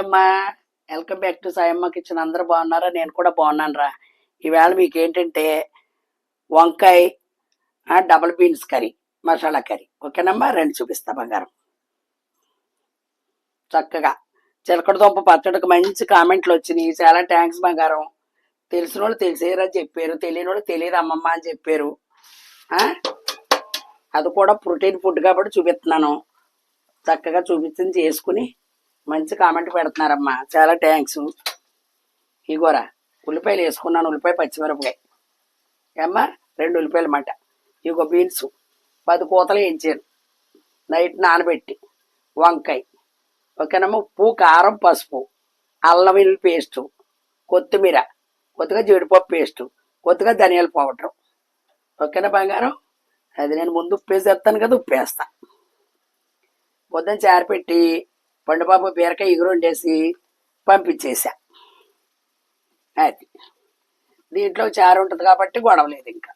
అమ్మా welcome back to Sayamma kitchen అందరూ బాగున్నారా? నేను కూడా బాగున్నాను రా ఈవేళ మీకు ఏంటంటే వంకాయ double beans curry masala curry. ఓకేనమ్మా? రెండు చూపిస్తా బంగారం. చక్కగా. చిలకడ దుంప పచ్చడికి మంచి కామెంట్లు వచ్చినాయి. చాలా థ్యాంక్స్ బంగారం. తెలిసిన వాళ్ళు తెలిసేరా చెప్పారు. తెలియని వాళ్ళు తెలియదు అమ్మమ్మ అని చెప్పారు. అది కూడా ప్రోటీన్ ఫుడ్ కాబట్టి చూపిస్తున్నాను. చక్కగా చూపించింది చేసుకుని మంచి కామెంట్ పెడుతున్నారమ్మా. చాలా థ్యాంక్స్ ఇగోరా ఉల్లిపాయలు వేసుకున్నాను ఉల్లిపాయ పచ్చిమిరపకాయ. ఏమ్మా రెండు ఉల్లిపాయలు మాట. ఇగో బీన్స్ పది కూతలు వేయించాను నైట్ నానబెట్టి వంకాయ. ఓకేనమ్మా ఉప్పు కారం పసుపు అల్లం వెల్లుల్లి పేస్టు కొత్తిమీర కొద్దిగా జీడిపప్పు పేస్టు కొద్దిగా ధనియాల పౌడర్. ఓకేనా బంగారం? అది నేను ముందు ఉప్పేసి వేస్తాను కదా ఉప్పేస్తా. పొద్దున చారు పెట్టి పండుబాబు బీరకాయ ఎగురుండేసి పంపించేసా అది. దీంట్లో చారు ఉంటుంది కాబట్టి గొడవలేదు ఇంకా.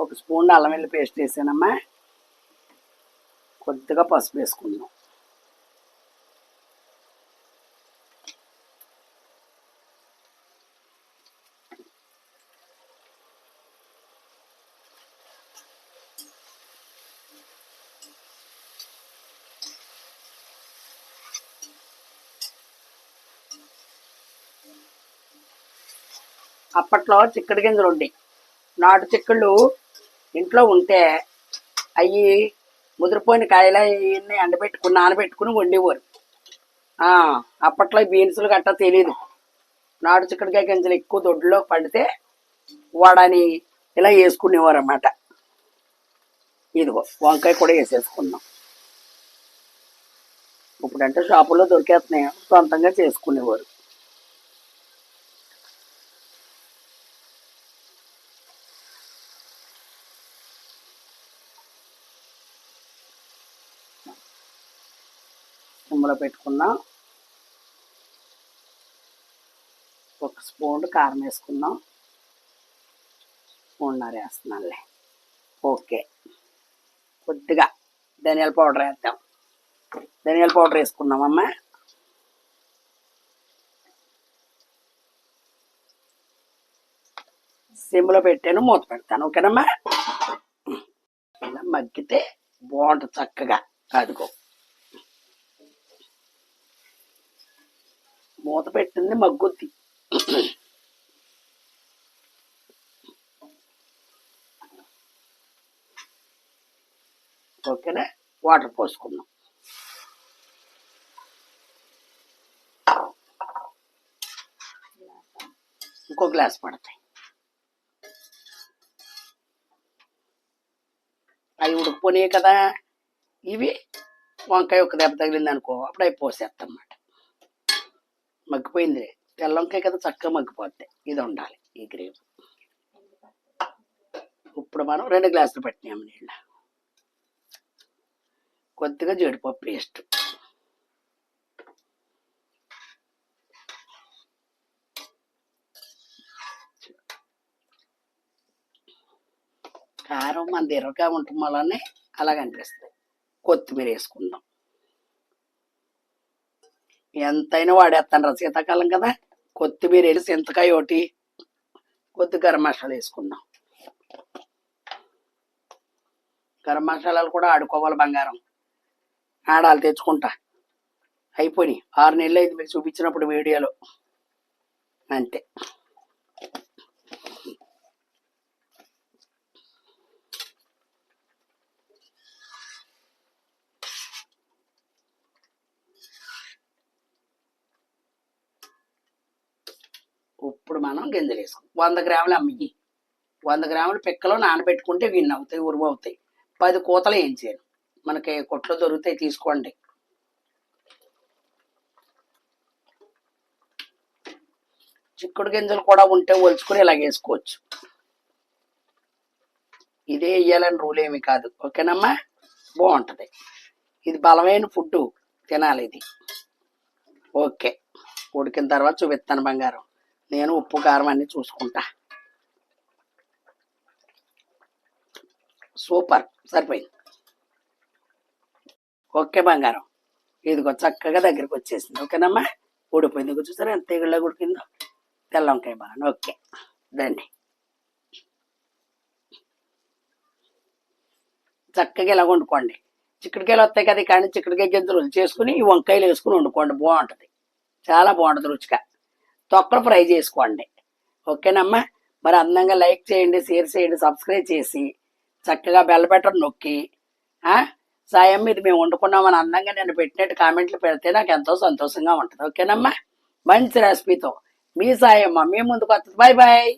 ఒక స్పూన్ అల్లం వెల్లి పేస్ట్ వేసానమ్మా. కొద్దిగా పసుపు వేసుకుందాం. అప్పట్లో చిక్కడి గింజలు ఉండేవి నాటు చిక్కుళ్ళు ఇంట్లో ఉంటే అవి ముదిరిపోయిన కాయలు అవన్నీ ఎండబెట్టుకుని నానబెట్టుకుని వండేవారు. అప్పట్లో బీన్సులు గట్టా తెలియదు నాటు చిక్కడికాయ గింజలు ఎక్కువ దొడ్లో పడితే వాడని ఇలా వేసుకునేవారు అన్నమాట ఇదిగో వంకాయ కూడా వేసేసుకున్నాం. ఇప్పుడంటే షాపుల్లో దొరికేస్తున్నాయి. సొంతంగా చేసుకునేవారు. సిమ్లో పెట్టుకున్నాం. ఒక స్పూన్ కారం వేసుకున్నాం. స్పూన్నర వేస్తున్నానులే. ఓకే. కొద్దిగా ధనియాల పౌడర్ వేద్దాం. ధనియాల పౌడర్ వేసుకున్నామమ్మా సిమ్లో పెట్టాను మూత పెడతాను. ఓకేనమ్మా? ఇలా మగ్గితే బాగుంటుంది చక్కగా. అదిగో. మూత పెట్టింది మగ్గుద్ది. ఓకేనా? వాటర్ పోసుకున్నాం ఇంకో గ్లాస్ పడతాయి. అవి ఉడికిపోయినాయి కదా. ఇవి వంకాయ ఒక దెబ్బ తగిలింది అనుకో అప్పుడు అవి పోసేస్తాం అన్నమాట మగ్గిపోయింది తెల్ల వంకాయ కదా చక్కగా మగ్గిపోద్ది ఇది ఉండాలి ఈ గ్రేవ్ ఇప్పుడు మనం రెండు గ్లాసులు పెట్టినాము నీళ్ళు. కొద్దిగా జీడిపప్పు పేస్ట్ కారం మన ఎర్రగా ఉండటం వల్లనే అలాగ అనిపిస్తుంది కొత్తిమీర వేసుకుందాం. ఎంతైనా వాడేస్తాను రా శీతాకాలం కదా. కొత్తిమీర వేసి చింతకాయ ఒకటి కొద్ది గరం మసాలా వేసుకుందాం. గరం మసాలాలు కూడా ఆడుకోవాలి బంగారం. ఆడాలి తెచ్చుకుంటా. అయిపోయి ఆరు నెలలు అయింది మీకు చూపించినప్పుడు వీడియోలో. అంతే. ఇప్పుడు మనం గింజలు వేసుకో వంద గ్రాములు అమ్మి వంద గ్రాములు పిక్కలో నానబెట్టుకుంటే విన్ అవుతాయి ఉరువు అవుతాయి. పది కూతలు వేయించాను మనకి కొట్లో దొరుకుతాయి తీసుకోండి. చిక్కుడు గింజలు కూడా ఉంటే ఒలుచుకుని ఇలా వేసుకోవచ్చు. ఇదే వేయాలని రూల్ ఏమి కాదు. ఓకేనమ్మా? బాగుంటుంది. ఇది బలమైన ఫుడ్ తినాలి ఇది. ఓకే. ఉడికిన తర్వాత చూపిస్తాను బంగారం. నేను ఉప్పు కారం అన్ని చూసుకుంటా. సూపర్ సరిపోయింది. ఓకే బంగారం. ఇదిగో చక్కగా దగ్గరికి వచ్చేసింది. ఓకేనమ్మా? ఊడిపోయింది. చూసారా ఎంత తెగుళ్ళ ఉడికిందో తెల్ల వంకాయ బాగా ఓకే. దండి చక్కగా ఇలా వండుకోండి. చిక్కుడుకాయలు వస్తాయి కదా కానీ చిక్కుడుకాయ గింజలు చేసుకుని ఈ వంకాయలు వేసుకుని వండుకోండి. బాగుంటుంది. చాలా బాగుంటుంది రుచిగా. తొక్కలు ఫ్రై చేసుకోండి. ఓకేనమ్మా? మరి అందంగా లైక్ చేయండి షేర్ చేయండి సబ్స్క్రైబ్ చేసి చక్కగా బెల్ బటన్ నొక్కి సాయం ఇది మేము వండుకున్నామని అందంగా నేను పెట్టినట్టు కామెంట్లు పెడితే నాకు ఎంతో సంతోషంగా ఉంటుంది. ఓకేనమ్మా? మంచి రెసిపీతో మీ సాయమ్మ మీ ముందుకు వస్తుంది. Bye bye